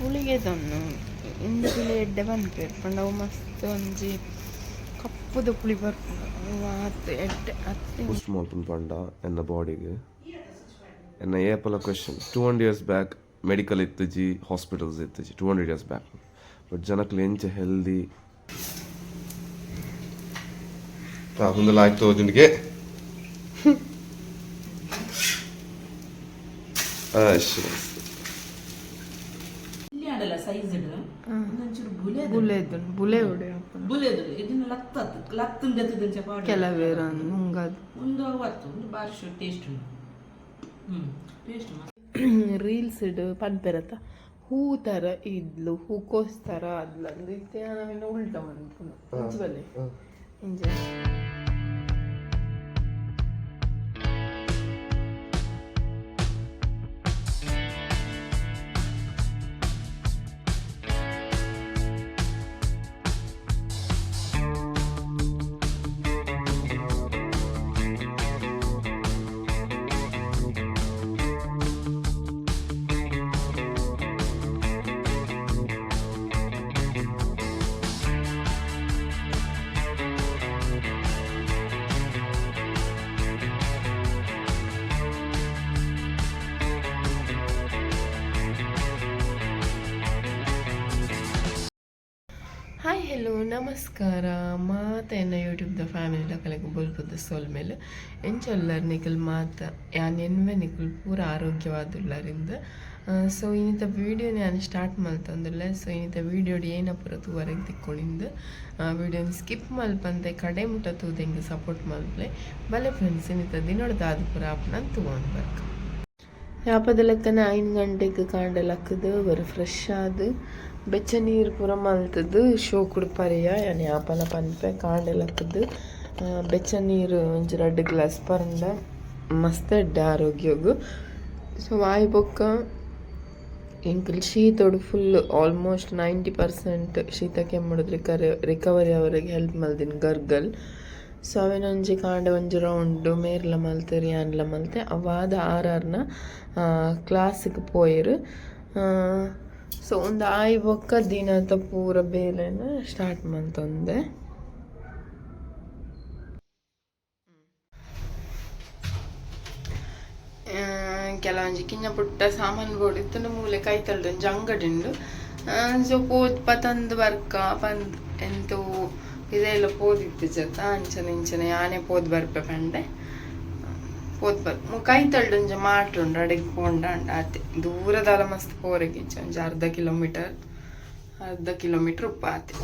ಹುಳಿಗೆ ತಂದು ಇಂದು ಪಿಲೆ ಎಡ್ಡೆ ಬಂದ್ಪೇರು ಪಂಡ ಅವು ಮಸ್ತ್ ಒಂಜಿ ಕಪ್ಪುದ ಪುಳಿ ಬರ್ಪುಂಡು. ಅವು ಎಡ್ಡೆ ಅತ್ತೆ. ಮಾಡ್ಕೊಂಡು ಪಂಡ ಎನ್ನ ಬಾಡಿಗೆ. ಎನ್ನ ಏಪಲ question two hundred years back medical ಇತ್ತಜಿ hospitals ಇತ್ತಜಿ. Two hundred years back but ಜನಕ್ಕೆ ಎಂಚ ಹೆಲ್ದಿ ಮುಂದೆಲ್ಲ ಆಯ್ತು ನಿನಗೆ ಅಷ್ಟೇ ಇಲ್ಲಿ ಒಂದೊಂಚೂರು ಸೈಜ್ ಬುಲೆ ಬುಲೆದು ಬುಲೆ ಬುಲೆದು ಇದನ್ನ ಲತ್ತತ್ ಲತ್ತನ್ ದಂಚ ಪಾಡು ಕೆಲವೇರ ನುಂಗದು ಒಂದು ಅವತ್ತು ಒಂದು ಬಾರಿ ಟೇಸ್ಟ್ ಉಂಟು. ಹ್ಮ್ ಟೇಸ್ಟ್ ರೀಲ್ಸ್ ಇಡು ಪನ್ಪೆರತ್ತ ಹೂ ತರ ಇದ್ಲು ಹೂಕೋಸ್ ತರ ಅದ್ಲಂದು ಇತ್ತೆ ಉಲ್ಟ ಒಂದು ಇಂಚಬಲ್ಲೆ ಬಲೆ ಹಾಯ್ ನಮಸ್ಕಾರ. ಮಾತ ಎನ್ನ ದ ಫ್ಯಾಮಿಲಿ ಕಲೆಗೆ ಸೋಲ್ ಮೇಲೆ. ಎಂಚಲ್ಲರ್ ನಿಕಲ್ ಮಾತ, ಯಾನ್ ಎನ್ವೆ ನಿಕಲ್ ಪೂರ ಆರೋಗ್ಯವಾದುಳ್ಳರಿಂದ. ಸೊ ಇನ್ನಿತ ವೀಡಿಯೋ ನಾನು ಸ್ಟಾರ್ಟ್ ಮಲ್ತಂದಿಲ್ಲ ಸೊ ಇನ್ನಿತ ವೀಡಿಯೋಡ್ ಏನ ಪೂರ ತೂವರೆಗೆ ತಿಕ್ಕೊಂಡಿಂದು ವೀಡಿಯೋನ ಸ್ಕಿಪ್ ಮಲ್ಪಂತೆ ಕಡೆ ಮುಟ್ಟ ತೂದೆಂಗೆ ಸಪೋರ್ಟ್ ಮಲ್ಪಲೆ. ಬಲೆ ಫ್ರೆಂಡ್ಸ್ ಇನ್ನಿತ ದಿನೋಡ್ದು ಆದ ಪೂರ ಆಪ್ನ ತೂಗೊಂಡು ಬರ್ಕ. ಯಾಪದ ಲೆಕ್ಕನ ಐದು ಗಂಟೆಗೆ ಕಾಂಡಲಕ್ಕದು ಬರೀ ಫ್ರೆಶ್ ಆದ. ಬೆಚ್ಚ ನೀರು ಪೂರ ಮಲ್ತದ್ದು, ಶೋ ಕುಡ್ಪರಿಯ ಯಾನ್ ಯಾಪಲ ಪನ್ಪೆ ಕಾಂಡಲಕ್ಕದು ಬೆಚ್ಚ ನೀರು ಒಂಜಿ ರಡ್ಡ್ ಗ್ಲಾಸ್ ಪರಂಡ, ಮಸ್ತ್ ಎಡ್ಡೆ ಆರೋಗ್ಯಗು. ಸೊ, ವಾಯು ಬೊಕ್ಕ, ಎಂಕಲ್ ಶೀತೋಡು ಫುಲ್ ಆಲ್ಮೋಸ್ಟ್ ನೈಂಟಿ ಪರ್ಸೆಂಟ್ ಶೀತ ಕೆಮ್ಮುಡಿದ್ ರಿಕರಿ ರಿಕವರಿ ಅವರಿಗೆ ಹೆಲ್ಪ್ ಮಲ್ದಿನ ಗರ್ಗಲ್. ಸೊ ಅವೇನೊಂಜಿ ಕಾಂಡ ಒಂಜಿ ರೌಂಡ್ ಮೇರ್ಲ ಮಲ್ತೆ ಯಾನ್ಲ ಮಲ್ತೆ, ಅವಾದ ಆರ್ ಆರ್ನ ಕ್ಲಾಸಿಗೆ ಪೋಯರು. ಸೊ ಒಂದು ಬೊಕ್ಕ ದಿನದ ಪೂರ ಬೇಲೆನ ಸ್ಟಾರ್ಟ್ ಮಲ್ತೊಂದೆ ಕೆಲವೊಂಜಿ ಕಿನ್ನ ಪುಟ್ಟ ಸಾಮಾನು ಬೋರ್ಡ್ ಇತ್ತು ಮೂಲೆ ಕೈ ತೊಳ್ದೊಂಜಿ ಅಂಗಡಿ ಉಂಡು ಸೊ, ಪೋದ್ ಪತಂದು ಬರ್ಕ, ಪಂದ್ ಎಂತೂ ಇದೆಲ್ಲ ಪೋದಿತ್ತು ಜತ. ಅಂಚನೆ ಇಂಚನೆ ಆನೆ ಪೋದ್ ಬರ್ಪೆ ಪಂಡೆ. ಪೋದ್ ಬರ್ ತಳ್ಳುಂಜ ಕೈ ತೊಳ್ದೊಂಜಿ ಮಾಟ್ ಉಂಡು ಅಡಿಗೆ ಪೋಂಡ ಆತೆ ದೂರದಾಲ ಮಸ್ತ್ ಪೋರೆಗಿಂಚ ಒಂಜಿ ಅರ್ಧ ಕಿಲೋಮೀಟರ್ ಅರ್ಧ ಕಿಲೋಮೀಟರ್ ಉಪ್ಪ ಆತೆ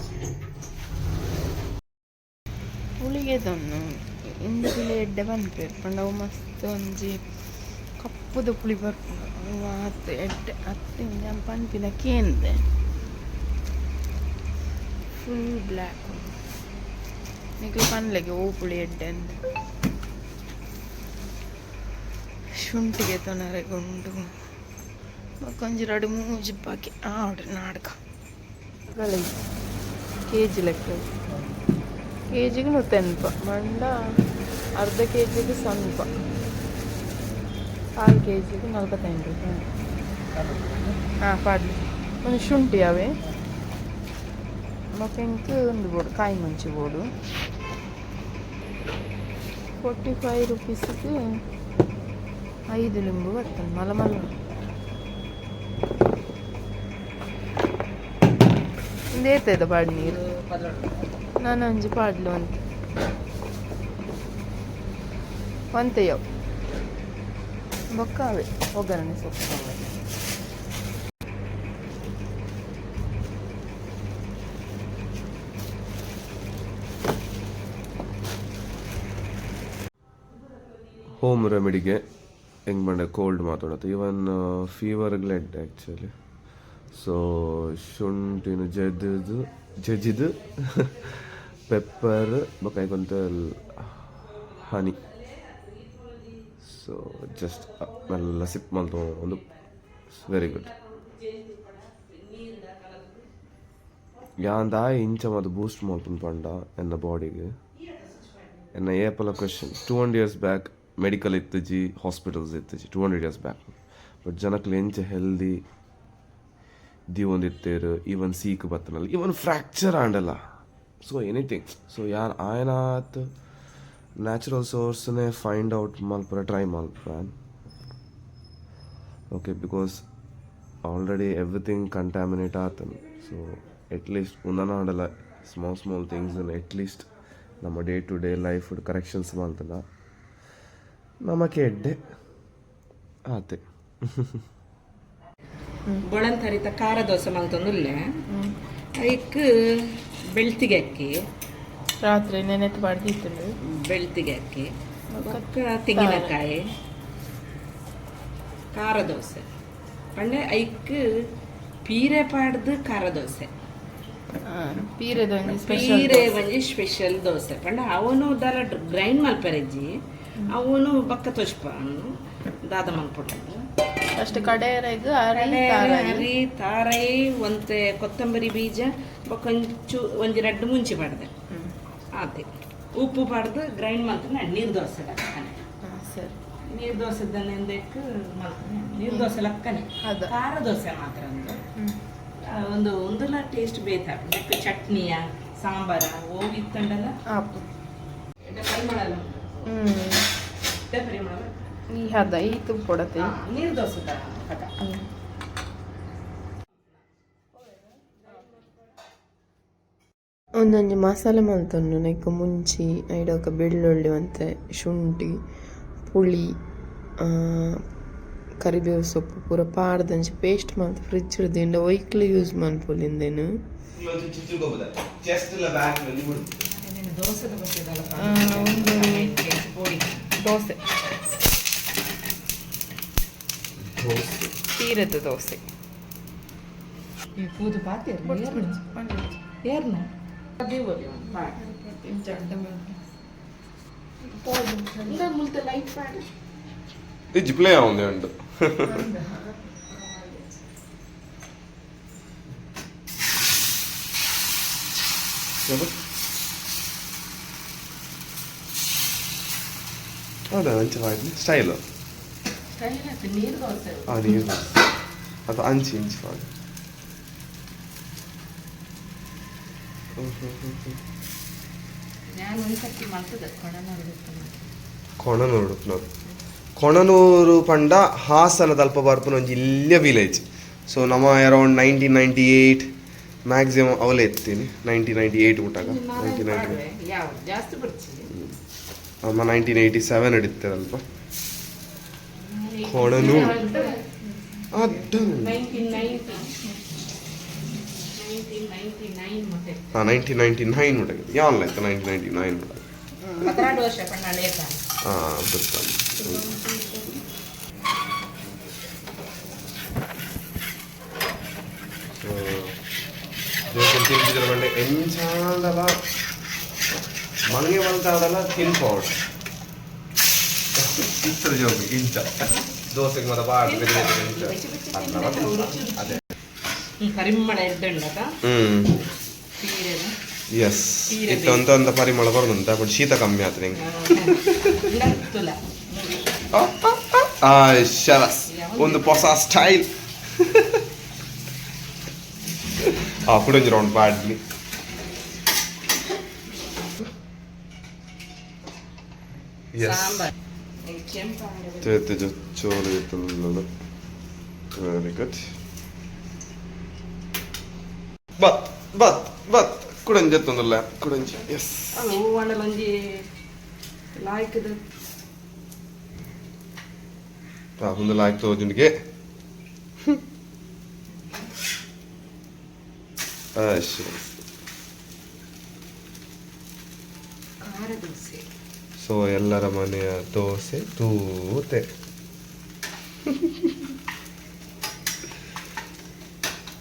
ಉಳಿಗೆದೊಂದು ಇಂದು ಪಿಲೆ ಎಡ್ಡೆ ಬಂದ್ಪೇರು ಪಂಡ ಅವು ಮಸ್ತ್ ಒಂಜಿ ಕಪ್ಪುದ ಪುಳಿ ಬರ್ಪುಂಡು ಅವು ಆತ್ ಎಡ್ಡೆ ನಾನು ಪನ್ಪಿನ ಕೇಂದೆ. ಫುಲ್ ಬ್ಲ್ಯಾಕ್ ನಿಕ್ಲು ಪನ್ಲೆಗೆ ಹೂ ಪುಳಿ ಎಡ್ಡೆ ಅಂದ. ಶುಂಠಿಗೆ ತೊನರೆಗೊಂಡು ಕೊಂಚ ಎರಡು ಮೂಜಿ ಬಾಕಿ ಆಡ್ರಿ ನಾಡ್ಕ ಕೆ ಜಿ ಲೆಕ್ಕ ಕೆ ಜಿಗೆ ನೂತೆನ್ಪ ಮಂಡ ಅರ್ಧ ಕೆ ಜಿಗೆ ಸ್ವಲ್ಪ ಕಾಲು ಕೆ ಜಿಗೆ ನಲ್ವತ್ತೈದು ರೂಪಾಯಿ ಹಾಂ ಪಾಡ್ಲಿ ಒಂದು ಶುಂಠಿ ಅವೆ ಮತ್ತು ಇಂಕ ಒಂದು ಬೋಡು ಕಾಯಿ ಮುಂಚಿ ಬೋಡು ಫೋರ್ಟಿ ಫೈವ್ ರುಪೀಸಿಗೆ ಐದು ಲಿಂಬು ಬರ್ತದೆ, ಮಲ ಒಂದು ಏತೈದ ಬಾಡಿ ನೀರು? ನಾನು ಅಂಜು ಪಾಡ್ಲು ಅಂತ ಒಂತೆಯವು ಬೊಕ್ಕ ಅವೆ ಒಗ್ಗರಣೆ ಸೊಪ್ಪು. ಹೋಮ್ ರೆಮಿಡಿಗೆ ಹೆಂಗೆ ಬಂಡೆ ಕೋಲ್ಡ್ ಮಾತಾಡೋದು. ಈವನ್ ಫೀವರ್ ಗ್ಲೆಡ್ ಆ್ಯಕ್ಚುಲಿ ಸೊ ಶುಂಠಿನ ಜಜ್ದು ಜಜ್ಜಿದು ಪೆಪ್ಪರ್ ಬೊಕ ಕೊಂತ ಹನಿ ಸೊ ಜಸ್ಟ್ ಮೆಲ್ಲ ಸಿಪ್ ಮಲ್ತು ಒಂದು ವೆರಿ ಗುಡ್ ಯಾಂದಾ ಇಂಚ ಮತ್ತು ಬೂಸ್ಟ್ ಮಾಡ್ತು ಪಂಡ, ಎನ್ನ ಬಾಡಿಗೆ ಎನ್ನ ಏಪಲ question two hundred years back medical ಇತ್ತೀಚಿ hospitals ಇತ್ತೀಚಿ two hundred years back but ಜನಕ್ಕೆ ಎಂಚ ಹೆಲ್ದಿ ದಿವೊಂದಿತ್ತೇರು ಈವನ್ ಸೀಕ್ ಬತ್ತನಲ್ಲ ಈವನ್ ಫ್ರ್ಯಾಕ್ಚರ್ ಆಂಡಲ್ಲ. ಸೊ ಎನಿಥಿಂಗ್ ಸೊ ಯಾರು ಆಯನಾತ್ ನ್ಯಾಚುರಲ್ ಸೋರ್ಸ್ನೇ ಫೈಂಡ್ ಔಟ್ ಮಲ್ಪರ try ಮಲ್ಪನ್ okay because already everything contaminate ಆತನು. ಸೊ ಎಟ್ಲೀಸ್ಟ್ ಉಂದನ ಆಡಲ್ಲ small small things at least ನಮ್ಮ day to day life corrections ಮಾಡ್ತಲ್ಲ ನಮಗೆ ಎಡ್ಡೆ. ಆತೆ. ತರಿತ ಖಾರ ದೋಸೆ ಮಲ್ತೊಂದುಲ್ಲೆ ಐಕ್ ಬೆಳ್ತಿಗೆ ಅಕ್ಕಿ. ರಾತ್ರಿ ನೆನೆತ್ ಮಾಡ್ದಿತ್ತು ಬೆಳ್ತಿಗೆ ಅಕ್ಕಿ. ತೆಂಗಿನಕಾಯಿ. ಖಾರ ದೋಸೆ. ಪಂಡೆ ಐಕ್ ಪೀರೆ ಪಾಡ್ದು ಖಾರ ದೋಸೆ. ಪೀರೆ ಒಂದು ಸ್ಪೆಷಲ್ ಪೀರೆ ಒಂಜಿ ಸ್ಪೆಷಲ್ ದೋಸೆ. ಪಂಡ ಅವನು ದಾಲ ಗ್ರೈಂಡ್ ಮಲ್ಪರೆಜ್ಜಿ ಅವನು ಬಕ್ಕ ತೊಚ್ಪ ದಾದ ಮಂಗ್ಪಟ್ಟು ಅಷ್ಟು ಕಡೆಯರೆಗ್ ಅರಿ. ಹರಿ ತಾರೈ ಒಂತೆ ಕೊತ್ತಂಬರಿ ಬೀಜ ಬೊಕೊಂಚು ಒಂಜಿ ರಡ್ಡು ಮುಂಚೆ ಪಡ್ದೆ. ಅದೇ ಆತೆ. ಉಪ್ಪು ಪಡ್ದು ಗ್ರೈಂಡ್ ಮಾಡ್ತಾನೆ ನೀರು ದೋಸೆ ಲಕ್ಕನೆ. ಸರಿ. ನೀರು ದೋಸೆ ಎಂದಕ್ಕೆ ಮಾಡ್ತಾನೆ. ನೀರು ದೋಸೆ ಲಕ್ಕನೆ. ಖಾರ ದೋಸೆ ಮಾತ್ರ ಒಂದು. ಒಂದು ಒಂದಲ್ಲ ಟೇಸ್ಟ್ ಬೇತ. ಚಟ್ನಿಯ ಸಾಂಬಾರ ಹೋಗಿ ಇತ್ತಂಡಲ್ಲ ಎಡ್ಡೆ ಪರಿಮಳ ಹ್ಮ್. ಈ ಹದ ಈ ತುಪ್ಪೊಡತೆ ಹಾ, ನೀರು ದೋಸೆ. ಒಂದೊಂದು ಮಸಾಲೆ ಮಲ್ತೊಂಡು ನೆಕ್ಕ ಮುಂಚಿ ಐಡೊಕ ಬೆಳ್ಳುಳ್ಳಿ ಮತ್ತೆ ಶುಂಠಿ ಪುಳಿ ಆ, ಕರಿಬೇವು ಸೊಪ್ಪು ಪೂರ ಪಾಡ್ದಂಚಿ ಪೇಸ್ಟ್ ಮಲ್ತ್ ಫ್ರಿಜ್ ಹಿಡ್ದಿಂದ ಒಯ್ಕ್ಲು ಯೂಸ್ ಆ, ಒಂದು ದೋಸೆ ತೀರದ ದೋಸೆ ಈ ಕೂದು ಪಾತಿ ಏರ್ನ ಅದೇ ಓದಿ ಒಂದು ಪಾಟ್ ಇಂದ ಮುಲ್ತ ಲೈಟ್ ಪಾಟ್ ಇಜ್ಜಿ ಪ್ಲೇ ಆਉਂದೆ ಉಂಟು ಹೌದಾ ಅಂಚೆ ಮಾಡಿ ಸ್ಟೈಲು ನೀರು ದೋಸೆ ಆ ನೀರು ಅದು ಅಂಚಿ ಇಂಚಿ ಮಾಡಿ ನಾನು ಒಂದ್ಸತಿ ಮಾಡ್ತದೆ ಕೊಡ ನೋಡಿರುತ್ತೆ ಕೊಣನೂರು ಉಡುಪ್ನವ್ರು ಕೊಣನೂರು ಪಂಡ ಹಾಸನದ ಅಲ್ಪ ಬರ್ಪುನ ಒಂಜಿ ಇಲ್ಲಿಯ ವಿಲೇಜ್ ಸೊ ನಮ್ಮ around nineteen ninety eight maximum ಅವಲೇ ಎತ್ತೀನಿ ನೈನ್ಟೀನ್ ನೈಂಟಿ ಏಯ್ಟ್ ಊಟಾಗ ನೈನ್ಟೀನ್ ನೈಂಟಿ ಯಾವ ಜಾಸ್ತಿ ಬರ್ಚಿ ಅಮ್ಮ ನೈನ್ಟೀನ್ ಏಯ್ಟಿ ಸೆವೆನ್ ಹಿಡಿತೇನಲ್ಪ ಕೊಡನು. ಅದು. Nineteen ninety nineteen ninety nine ಊಟಾಗ ಯಾವಲ್ಲ ಆಯ್ತು ನೈನ್ಟೀನ್ ನೈಂಟಿ ನೈನ್ ಹಾಂ ಜೋಕನ್ ತಿಂತಿದ್ರ ಬಂಡೆ? ಎಂಚಾಂದಲ ಮಂಗೆ ತಿನ್ ಪೌಡರ್ ಇತ್ರ ಜೋಕು ಇಂಚ ದೋಸೆಗೆ ಮತ್ತೆ ಬಾಳ ಇಂಚ ಅದೇ. ಪರಿಮಳ ಎಡ್ಡುಂಡಕ ಹ್ಮ್. ಎಸ್ ಇತ್ತು ಅಂತ ಅಂತ ಪರಿಮಳ ಬರೋದಂತ ಬಟ್ ಶೀತ ಕಮ್ಮಿ ಆದ್ರೆ ನಿಂಗೆ ಶರಸ್ ಒಂದು ಹೊಸ ಸ್ಟೈಲ್ ಆ ಕುಡಂಜಿ ರೌಂಡ್ ಬಾಡ್ಲಿ ಎಸ್ ಸಾಂಬಾರ್ ಕೆಂಪು ತೇತೆ ಚೋರು ಇರ್ತದಲ್ಲ ವೆರಿ ಗುಡ್ ಬತ್ ಬತ್ ಬತ್ ಕುಡಂಜಿ ಎತ್ತೊಂದಲ್ಲ ಕುಡಂಜಿ ಎಸ್ ಹೂವಣ್ಣಲ ಒಂಜಿ ಲಾಯ್ಕದ ಆ ಒಂದು ಲಾಯ್ಕ್ ತೋಜುಂಡಿಗೆ ಶರಸ್ ಖಾರ ದೋಸೆ ಸೊ ಎಲ್ಲರ ಮನೆಯ ದೋಸೆ ತೂತೆ.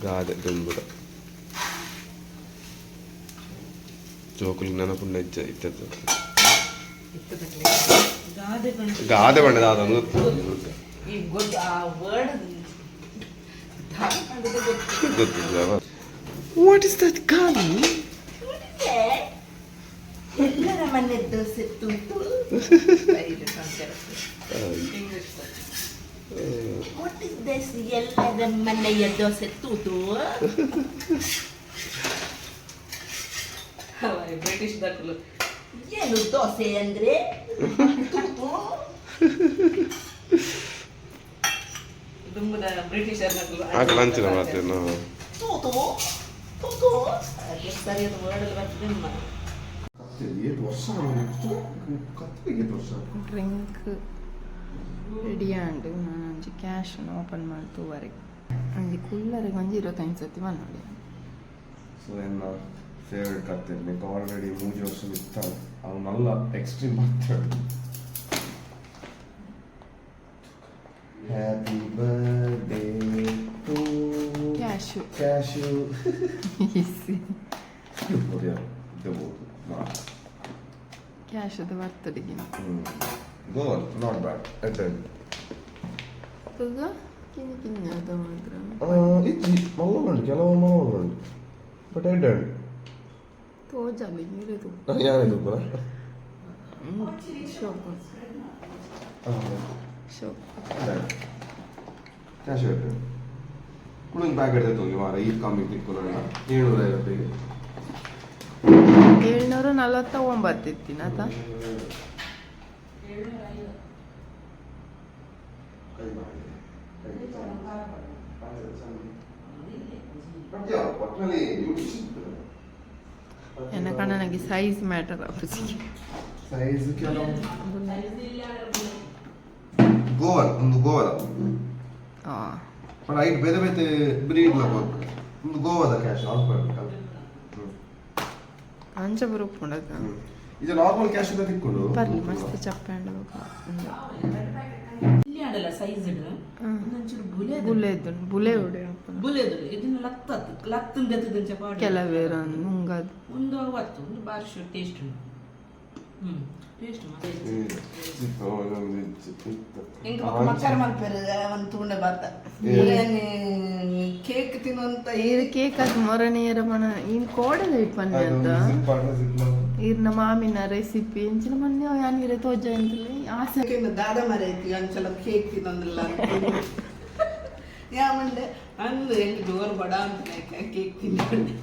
ಗಾದೆ ದುಂಬುರ ಜೋಕುಲಿ ನೆನಪುಂಡ ನೆಜ್ಜ ಇದ್ದದ್ದು. ಗಾದೆ ಗಾದೆ ಬಣ್ಣದ ಅದನ್ನು ಈ ಗೊತ್ತು ಆ ವರ್ಡ್ ಗೊತ್ತಿಲ್ಲ. ವಾಟ್ ಇಸ್ ದಟ್ ಗಾಲಿ ಎಲ್ಲರ ಮನೆ ದೋಸೆ ತುಂತು ಇಂಗ್ಲಿಷ್ What is this ಎಲ್ಲದ ಮನೆಯ ದೋಸೆ ತೂತು ಬ್ರಿಟಿಷ್ ಏನು ದೋಸೆ ಅಂದ್ರೆ ದುಂಬದ ಬ್ರಿಟಿಷರ್ ನಕಲು ಮಾತೇನು. ತೂತು ತೂತು. ಸರಿಯಾದ ವರ್ಡ್ ಬರ್ತದೆ ಏಟ್ ವರ್ಷ ಕತ್ತೆ ಏಟ್ ವರ್ಷ ಡ್ರಿಂಕ್ ರೆಡಿಯಾಂಡು ನಾನು ಒಂಜಿ ಕ್ಯಾಶನ್ನು ಓಪನ್ ಮಾಡ್ತುವರೆಗೆ ಒಂಜಿ ಕುಲ್ಲರಿಗೆ ಒಂಜಿ ಇರುವತ್ತೈದು ಸತಿ ಬಂದೋಡಿ ಸೊ ಎನ್ನ ಫೇವ್ರೆಟ್ ಕತ್ತೆ ನಿಂಗೆ ಆಲ್ರೆಡಿ ಮೂಜಿ ವರ್ಷ ಇರ್ತಾಳೆ ಅವು ನಲ್ಲ ಎಕ್ಸ್ಟ್ರೀಮ್ ಆಗ್ತಾಳೆ happy birthday to cashew cashew EC ದೇಬೋದು ಕ್ಯಾಶದು ಬರ್ತಡೆಗಿನ ಗೋವಲ್ ನಾಟ್ ಬ್ಯಾಡ್ ಅಟೆಂಡ್ ಈಗ ಕಿನ್ನಿ ಕಿನ್ನಿ ಅದ ಮಾತ್ರ ಇಜ್ಜಿ ಮಲ್ಲೊಂಡು ಕೆಲವು ಮಲ್ಲೊಂಡು ಬಟ್ ಅಟೆಂಡ್ ತೋಜಲ್ಲಿ ಇರೋದು ಯಾರಿದು ಪುರ ಶೋಪ್ ಶೋಪ್ ಕ್ಯಾಶ್ ಅಟೆಂಡ್ ಕುಡಿಂಗ್ ಪ್ಯಾಕೆಟ್ ಎತ್ತೊಂದು ಮಾರ ಈ ಕಮ್ಮಿ ತಿಕ್ಕೊಳ್ಳೋಣ ಏಳ್ನೂರ ಐವತ್ತಿಗೆ ಏಳ್ನೂರ ನಲವತ್ತ ಒಂಬತ್ತು ಇತ್ತಿನ ಆತ ಎನ್ನ ಕಣ್ಣ ನನಗೆ ಸೈಜ್ ಮ್ಯಾಟರ್ ಆಪುಜಿ ಸೈಜ್ ಕೆಲವು ಗೋವಲ್ ಒಂದು ಗೋವಲ ಹಾಂ ಬಟ್ ಐಟ್ ಬೇರೆ ಬೇರೆ ಬ್ರೀಡ್ ಲಗೋದು ಒಂದು ಗೋವಾದ ಕ್ಯಾಶ್ ಆಫ್ ಮಾಡ್ಬೇಕಲ್ಲ ಅಂಚ ಬರೋಪುಂಡಕ ಇದು ನಾರ್ಮಲ್ ಕ್ಯಾಶ್ ಇಂದ ತಿಕ್ಕೊಂಡು ಬರ್ಲಿ ಮಸ್ತ್ ಚಪ್ಪೆ ಅಂಡ ಇಲ್ಲಿ ಆಡಲ್ಲ ಸೈಜ್ ಒಂಚೂರು ಬುಲೆ ಬುಲೆದು ಬುಲೆ ಹೊಡೆ ಬುಲೆದು ಇದನ್ನ ಲತ್ತತ್ತು ಲತ್ತನ್ ಗತ್ತದಂಚ ಪಾಡ ಕೆಲವೇರ ನುಂಗದು ಒಂದು ಅವತ್ತು ಒಂದು ಬಾರ್ಶು ಟೇಸ್ಟ್ ಹ್ಮ್ ಕೇಕ್ ತಿನ್ನುವಂತ ಇದು ಕೇಕ್ ಅದು ಮೊರನೆಯರ ಮನ ಇನ್ ಕೋಡದ ಇಪ್ಪನ್ನೆ ಮಾಮಿನ ರೆಸಿಪಿ ಎಂಚಿನ ಮೊನ್ನೆ ಯಾನಿರೆ ತೋಜ ಆಸೆ. ದಾದ ಮರ ಐತಿ ಒಂದ್ಸಲ ಕೇಕ್ ತಿನ್ನೊಂದಿಲ್ಲ ಯಾಮಂಡೆ ಅಂದು ಹೆಂಗ್ ಜೋರ್ ಬಡ ಅಂತ ಕೇಕ್ ತಿನ್ಕೊಂಡು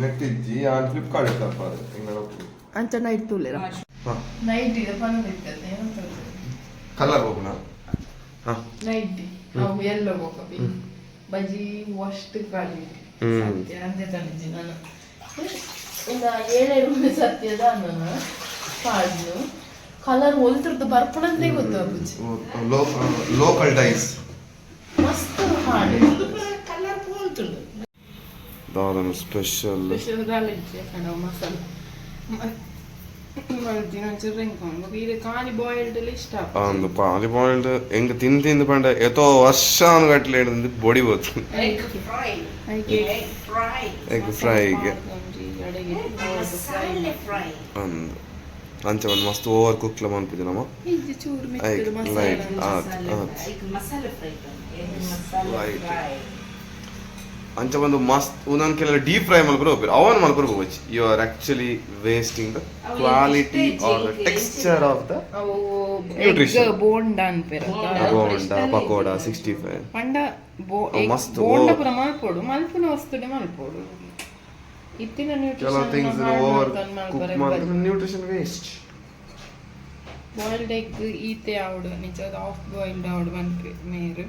ನೆಟ್ಟಿಜ್ಜಿ ಆನ್ ಫ್ಲಿಪ್ಕಾರ್ಟ್ ಹಿಂಗೆ ಅಂಚ ನೈಟ್ ತೂಲೆ ಹಾಂ. ನೈಟ್ ಇದೆ ಪನ್ ಇರ್ತದೆ ಕಲರ್ ಹೋಗೋಣ. ಹಾಂ. ನೈಟ್ ಅವು ಎಲ್ಲ ಹೋಗಬಿ ಬಜಿ ಅಷ್ಟು ಕಾಲಿ. ಸತ್ಯ ಅಂತ ತಂದಿದ್ದೆ ನಾನು. ಇನ್ನ ಮನೆ ಸತ್ಯದ ನಾನು. ಪಾಡ್ನು ಕಲರ್ ಹೊಲ್ತಿರ್ದು ಬರ್ಪಣಂತೆ ಗೊತ್ತಾಗ್ಬಿಚ್ಚಿ ಲೋಕಲ್ ಡೈಸ್ ಮಸ್ತ್ ಹಾಡು. ಕಲರ್ ಹೊಲ್ತಿರ್ದು. ಸ್ಪೆಷಲ್ ಸ್ಪೆಷಲ್ ಸ್ಪೆಷಲ್ ಕಣ ಮಸಾಲ. ಮಾಡ್ತೀನಿ ಒಂಚೂರು ರೆಂಕೊಂಡು ಇದು ಖಾಲಿ ಬಾಯ್ಲ್ಡ್ ಎಲ್ಲ ಇಷ್ಟ ಒಂದು ಪಾಲಿ ಬಾಯ್ಲ್ಡ್ ಹೆಂಗೆ ತಿಂದು ತಿಂದು ಪಂಡ ಎತ್ತೋ ವರ್ಷ ಗಟ್ಲೆ ಹಿಡಿದು ಬೊಡಿ ಹೋತು ಎಗ್ ಫ್ರೈ ಹಾಗೆ ಎಗ್ ಫ್ರೈ ಎಗ್ ಫ್ರೈಗೆ ಅಡಿಗೆ ಮಸಾಲೆ ಫ್ರೈ ಒಂದು ಅಂಚ ಒಂದು ಮಸ್ತ್ ಓವರ್ ಕುಕ್ಲ ಮನ್ಪಿದ್ದೆ ನಮ್ಮ ಇದು ಚೂರು ಐಕ್ ಮಿಕ್ಕಿದ ಲೈಟ್ ಮಸಾಲ ಆತ್ ಆತ್ egg masala fry egg masala Right. Fry ಅಂಚ ಒಂದು ಮಸ್ತ್ ಒಂದೊಂದು ಕೆಲವು ಡೀಪ್ ಫ್ರೈ ಮಾಡ್ಕೊಂಡು ಹೋಗ್ಬೇಕು. ಅವನ್ ಮಾಡ್ಕೊಂಡು ಹೋಗ್ಬೇಕು. You are actually wasting the quality or the texture of the nutrition bonda ಅನ್ಪೇರ bonda pakoda sixty five ಪಂಡ ಮಸ್ತ್ ಬೋಂಡಾ ಪುರ ಮಲ್ಪೋಡು ಮಲ್ಪುನ ವಸ್ತುಡೆ ಮಲ್ಪೋಡು. ಇತ್ತಿನ ಕೆಲವು ಥಿಂಗ್ಸ್ ಓವರ್ ಕುಕ್ ಮಾಡಿದ್ರೆ ನ್ಯೂಟ್ರಿಷನ್ ವೇಸ್ಟ್ ಬಾಯ್ಲ್ಡ್ ಎಗ್ ಈತೆ ಆವಡು ನಿಜವಾದ ಆಫ್ ಬಾಯ್ಲ್ಡ್ ಆವಡು ಮನ್ಪೆ ಮೇರು.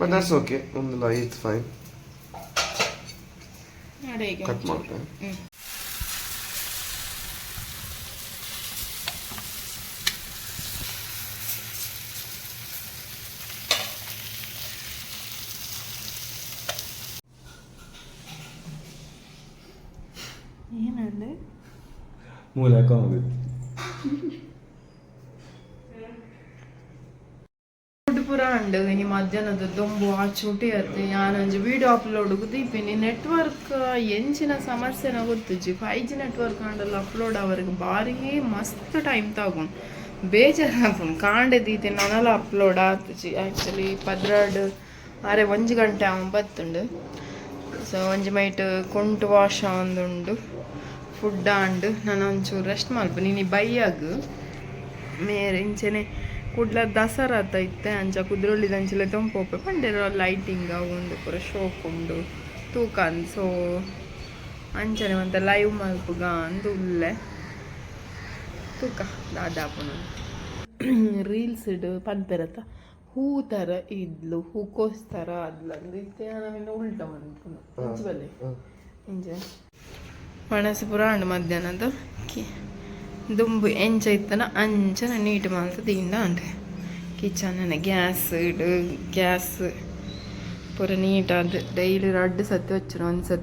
ಬಟ್ ದಟ್ಸ್ ಓಕೆ ಒಂದು ಇಟ್ಸ್ ಫೈನ್ ಅಡೆಗೆ ಕಟ್ ಮಾಡ್ತೆ. ಹ್ಮ್. ಏನಂದ್ರೆ ಮೂಲೆ ಹೋಗುತ್ತೆ ಅಂಡ್ ಇನಿ ಮಧ್ಯಾಹ್ನದ ದೊಂಬು, ಆ ಚೂಟಿ ಅತ್ತೆ ಯಾನಂಜಿ ವಿಡಿಯೋ ಅಪ್ಲೋಡ್ ದೀಪಿನಿ ನೆಟ್ವರ್ಕ್ ಎಂಚಿನ ಸಮಸ್ಯೆನ ಗೊತ್ತುಜಿ ಫೈವ್ ಜಿ ನೆಟ್ವರ್ಕ್ ಅಂಡಲ್ಲ ಅಪ್ಲೋಡ್ ಅವರಿಗೆ ಬಾರಿ ಮಸ್ತ್ ಟೈಮ್ ತಗೊಂಡು. ಬೇಜಾರಾಗ್ತುಂಡು ಕಾಂಡೆ ದೀತೆ ನನಲ ಅಪ್ಲೋಡ್ ಆತುಜಿ ಆ್ಯಕ್ಚುಲಿ ಪದ್ರಾಡ್, ಅರೆ ಒಂಜಿ ಗಂಟೆ ಅವನ್ ಬತ್ತುಂಡು ಸೊ ಒಂಜಿ ಮೈಟ್ ಕುಂಟು ವಾಶ್ ಒಂದುಂಡು ಫುಡ್ ಆಂಡ್. ನಾನು ಒಂಚೂರು ರೆಸ್ಟ್ ಮಲ್ಪ ನೀನು ಬೈಯಾಗ. ಮೇರೆ ಇಂಚೆನೆ ಕುಡ್ಲ ದಸರಾತ ಇತ್ತೆ ಅಂಚ ಕುದ್ರೊಳ್ಳಿದ ಅಂಚಲೆ ತೊಂಪೋಪೆ ಪಂಡೆರ ಲೈಟಿಂಗ್ ಒಂದು ಪೂರ ಶೋಕ್ ಉಂಡು ತೂಕನ್ ಸೋ ಅಂಚನೆ ಮಂತ ಲೈವ್ ಮಲ್ಪುಗ ಅಂದು ಉಲ್ಲೆ. ತೂಕ ದಾದಾಪುನ. ರೀಲ್ಸ್ ಇಡು ಪನ್ಪೆರತ ಹೂ ತರ ಇದ್ಲು ಹೂಕೋಸ್ ಥರ ಅದ್ಲಂದು ಇತ್ತೆ ಉಲ್ಟ ಇಂಜ ಮಣಸು ಪುರ ಅಂಡು ಮಧ್ಯಾಹ್ನದ ಕಿ ದುಂಬು ಎಂಚ ಇತ್ತನ ಅಂಚನ ನೀಟ್ ಮಾಲ್ತ ತೀಂಡ ಅಂಡೆ ಕಿಚನ್ ಗ್ಯಾಸ್ ಇಡು ಗ್ಯಾಸ್ ಪೂರ ನೀಟಾದ ಡೈಲಿ ರಡ್ಡು ಸತಿ ಹಚ್ಚರು ಒಂದು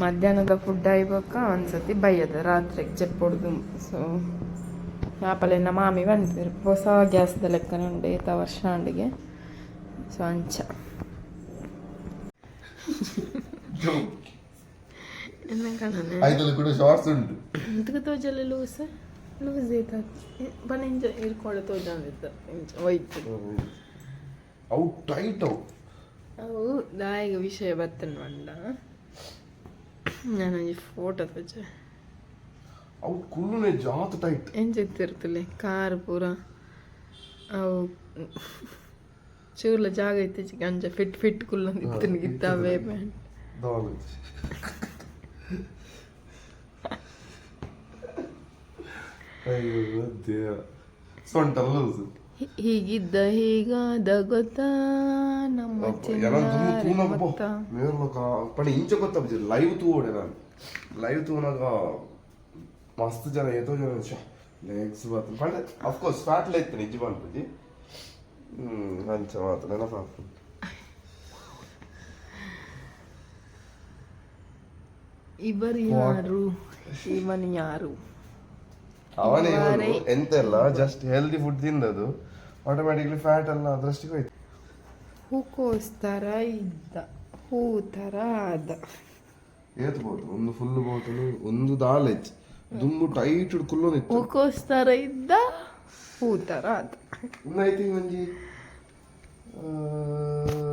ಮಧ್ಯಾಹ್ನದ ಫುಡ್ ಆಯ್ಬೇಕ ಒಂದು ಸತಿ ಬೈಯದ ರಾತ್ರಿಗೆ ಚೆಪ್ಪೊಡ್ದು ಸೊ ಆಪಲೆನ್ನ ಮಾಮಿ ಬಂದಿದ್ರು. ಹೊಸ ಗ್ಯಾಸ್ದ ಲೆಕ್ಕನೆ ಉಂಡೆ ಈತ ವರ್ಷ ಅಂಡಿಗೆ. ಸೊ ಅಂಚ. ಐದಲ್ಲಿ ಕೂಡ ಶಾರ್ಟ್ಸ್ ಉಂಟು ಅದಕ್ಕೆ ತೋಜಲ್ಲ ಲೂಸ್ ಲೂಸ್ ಐತ ಬನ್ನಿ ಇಂಜ ಇರ್ಕೊಳ್ಳೆ ತೋಜಂದಿತ್ತು ಇಂಚ ಒಯ್ತು ಅವು ಟೈಟ್ ಅವು ಅವು ದಾಯಿಗೆ ವಿಷಯ ಬರ್ತೇನೆ ಮಂಡ ನಾನು ಈ ಫೋಟೋ ತೋಜ ಅವು ಕುಲ್ಲುನೆ ಜಾತ ಟೈಟ್ ಎಂಚಿತ್ತಿರ್ತಲೆ ಕಾರ್ ಪೂರ ಅವು ಚೂರ್ಲ ಜಾಗ ಇತ್ತೀಚೆಗೆ ಅಂಜ ಫಿಟ್ ಫಿಟ್ ಕುಲ್ಲೊಂದು ಗಿತ್ತಾವೆ ಪ್ಯಾಂಟ್ ಅಯ್ಯೋ ದೇವ ಸೊಂಟಲ್ಲ ಲೂಸು ಹೀಗಿದ್ದ ಹೀಗಾದ ಗೊತ್ತಾ ನಮ್ಮ ಎಲ್ಲ ತುಂಬ ಚಿನ್ನಾರಿ ತೂನಗ ಮೊತ್ತ. ಮೇರ್ಲಕ ಪಣ ಇಂಚ ಗೊತ್ತ ಲೈವ್ ತೂವಡೆ ನಾನು ಲೈವ್ ತೂನಾಗ ಮಸ್ತ್ ಜನ ಏತೋ ಜನ ಲೆಗ್ಸ್ ಬತ್ತ ಪಂಡ ಅಫ್ಕೋರ್ಸ್ ಫ್ಯಾಟ್ ಲೈತ್ ನಿಜ ಬಂದ್ಬಿಟ್ಟು ಹ್ಮ್ ಅಂಚ ಮಾತ್ರ ನೆನಪಾಗ್ತು ಇವರು ಯಾರು? ಇವನು ಯಾರು? ಅವನೇ. ಇವನು ಎಂತ ಇಲ್ಲ ಜಸ್ಟ್ ಹೆಲ್ದಿ ಫುಡ್ ತಿಂದದು ಆಟೋಮ್ಯಾಟಿಕ್ಲಿ ಫ್ಯಾಟ್ ಎಲ್ಲ ಅದ್ರಷ್ಟಿಗೆ ಹೋಯ್ತು. ಹೂಕೋಸ್ ಥರ ಇದ್ದ ಹೂ ಥರ ಆದ. ಏತ್ ಬೋತು ಒಂದು ಫುಲ್ ಬೋತಲು ಒಂದು ದಾಲ್ ಇತ್ತು ದುಂಬು ಟೈಟ್ ಕುಲ್ಲೋನಿತ್ತು ಹೂಕೋಸ್ ಥರ ಇದ್ದ ಹೂ ಥರ ಆದ. ಇನ್ನೈತಿ ಮಂಜಿ?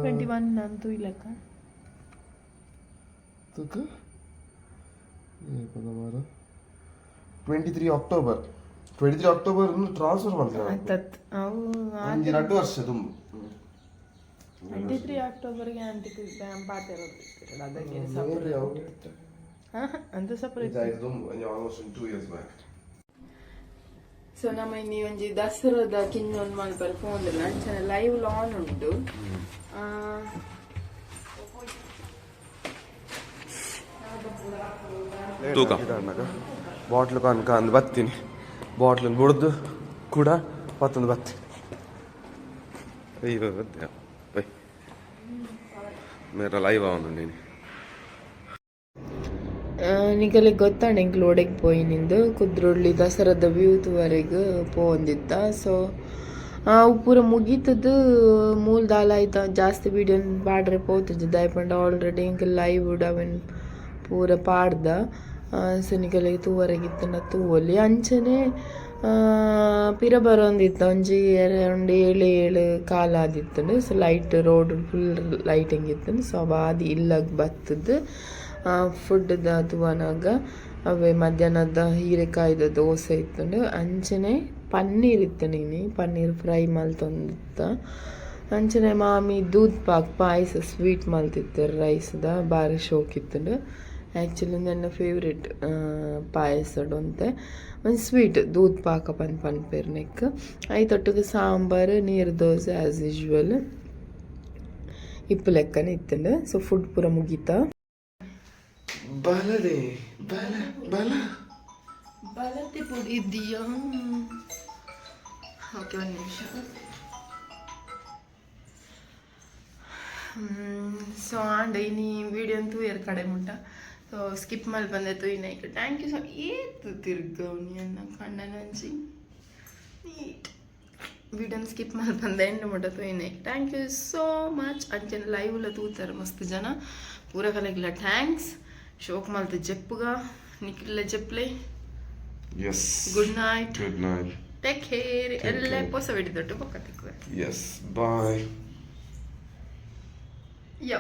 ಟ್ವೆಂಟಿ ಒನ್ ಅಂತೂ ಇಲ್ಲಕ್ಕ. ತುಕ twenty three October twenty three October transfer ಮಾಡ್ತಾರೆ ಆತತ್ ಅವು ಎರಡು ವರ್ಷ ತುಂಬ. ಟ್ವೆಂಟಿ ತ್ರೀ ಅಕ್ಟೋಬರ್ಗೆ ಆಂಟಿಕ್ ಪಾಠ ಇರೋದು ಅದಕ್ಕೆ ಅಂತ ಸಪರೇಟ್ ತುಂಬು almost two years back so ನಮ್ಮ ಇನ್ನಿ ಒಂಜಿ ದಸರಾದ ಕಿನ್ನೊಂದು ಮಲ್ಪರ್ ಫೋನ್ ಅಂಚನೆ ಲೈವ್ ಲಾನ್ ಉಂಟು. ತೂಕ. ಬಾಟ್ಲು ಕನ್ಕ ಅಂದು ಬತ್ತೀನಿ. ಬಾಟ್ಲ್ ಬುಡ್ದು ಕೂಡ ಮತ್ತೊಂದು ಬತ್ತಿ. ಅಯ್ಯೋ ಬೈ. ಮೇರ ಲೈವ್ ಅವನು ನೀನು. ಆ, ನಿಗಲಿಗೆ ಗೊತ್ತಾಣ ಪೋಯಿ ನಿಂದು? ಕುದ್ರೊಳ್ಳಿ ದಸರಾದ ವ್ಯೂತ್ವರೆಗೆ ಪೋಂದಿತ್ತ ಸೊ ಅವು ಪೂರ ಮುಗೀತದ್ದು ಮೂಲ ದಾಲ ಆಯ್ತಾ? ಜಾಸ್ತಿ ವೀಡಿಯೋ ಪಾಡ್ರೆ ಪೋತಿದ್ದು. ದಯಪಂಡ ಆಲ್ರೆಡಿ ಹಿಂಗೆ ಲೈವ್ ಅವನ್ ಪೂರ ಪಾಡ್ದ. ಸೊ ನಿಗಲಿಗೆ ತೂವರೆಗಿತ್ತನ ತೂವೊಲಿ ಅಂಚನೆ ಪಿರ ಬರೋಂದಿತ್ತು. ಒಂಜಿ ಒಂದು ಏಳು ಏಳು ಕಾಲ ಆದಿತ್ತು so light road full lighting ಇತ್ತು ಸೊ ಅವ ಆದಿ ಇಲ್ಲಾಗ ಬತ್ತದ್ದು ಫುಡ್ದ ತೂವನಾಗ ಅವೇ ಮಧ್ಯಾಹ್ನದ ಹೀರೆಕಾಯ್ದ ದೋಸೆ ಇತ್ತುಂಡು. ಅಂಚನೆ ಪನ್ನೀರ್ ಇತ್ತು ನೀನು ಪನ್ನೀರ್ ಫ್ರೈ ಮಲ್ತೊಂದಿತ್ತ ಅಂಚನೆ ಮಾಮಿ ದೂದ್ ಪಾಕ್ ಪಾಯಸ ಸ್ವೀಟ್ ಮಲ್ತಿತ್ತು ರೈಸ್ದ ಭಾರಿ ಶೋಕ್ ಇತ್ತುಂಡು ಆ್ಯಕ್ಚುಲಿ ನನ್ನ ಫೇವ್ರೆಟ್ ಪಾಯಸಡು ಅಂತ. ಒಂದು ಸ್ವೀಟ್ ದೂದ್ ಪಾಕ ಪನ್ ಪನ್ ನೆಕ್ ಐತೊಟ್ಟಿಗೆ ಸಾಂಬಾರು ನೀರು ದೋಸೆ ಆ್ಯಸ್ ಯೂಶ್ವಲ್ ಇಪ್ಪು ಲೆಕ್ಕನೇ ಇತ್ತಲ್ಲ ಸೊ ಫುಡ್ ಪೂರ ಮುಗೀತ? ಬಲದೆ ಬಲ ಬಲ. ಬಲತೆ ಪುಡಿ ಇದೆಯಾ ಓಕೆ ಒಂದು ನಿಮಿಷ. ಸೊ ಆಂಡ್ ಇನಿ ವಿಡಿಯೋ ಅಂತೂ ಎರಡು ಕಡೆ ಮುಟ್ಟ. ಸ್ಕಿಪ್ ಮಾಡಿ ಬಂದಿತ್ತು ಇನ್ನೈಕ್ ಥ್ಯಾಂಕ್ ಯು ಸೊ ಏತು ಅನ್ನ ನಂಜಿ ನೀಟ್ ವಿಡಿಯೋನ ಸ್ಕಿಪ್ ಮಾಡಿ ಬಂದೆ ಎಂಡ್ ಮಾಡೋದು ಇನ್ನೈಕ್ ಥ್ಯಾಂಕ್ ಯು ಸೋ ಮಚ್ ಅಂಚನೆ ಲೈವ್ಲ ತೂತಾರೆ ಮಸ್ತ್ ಜನ. ಪೂರ ಕಲೆಗಿಲ್ಲ. ಥ್ಯಾಂಕ್ಸ್ ಶೋಕ್ ಮಲ್ತ ಜೆಪ್ಪುಗ ನಿಖಿಲ್ಲ ಜೆಪ್ಲೆ. Yes good night good night take care ಎಲ್ಲ ಹೊಸ ವಿಡಿಯೋ ದೊಡ್ಡ ಪಕ್ಕ ತೆಕ್ಕುವೆ ಎಸ್ ಬಾಯ್ ಯಾ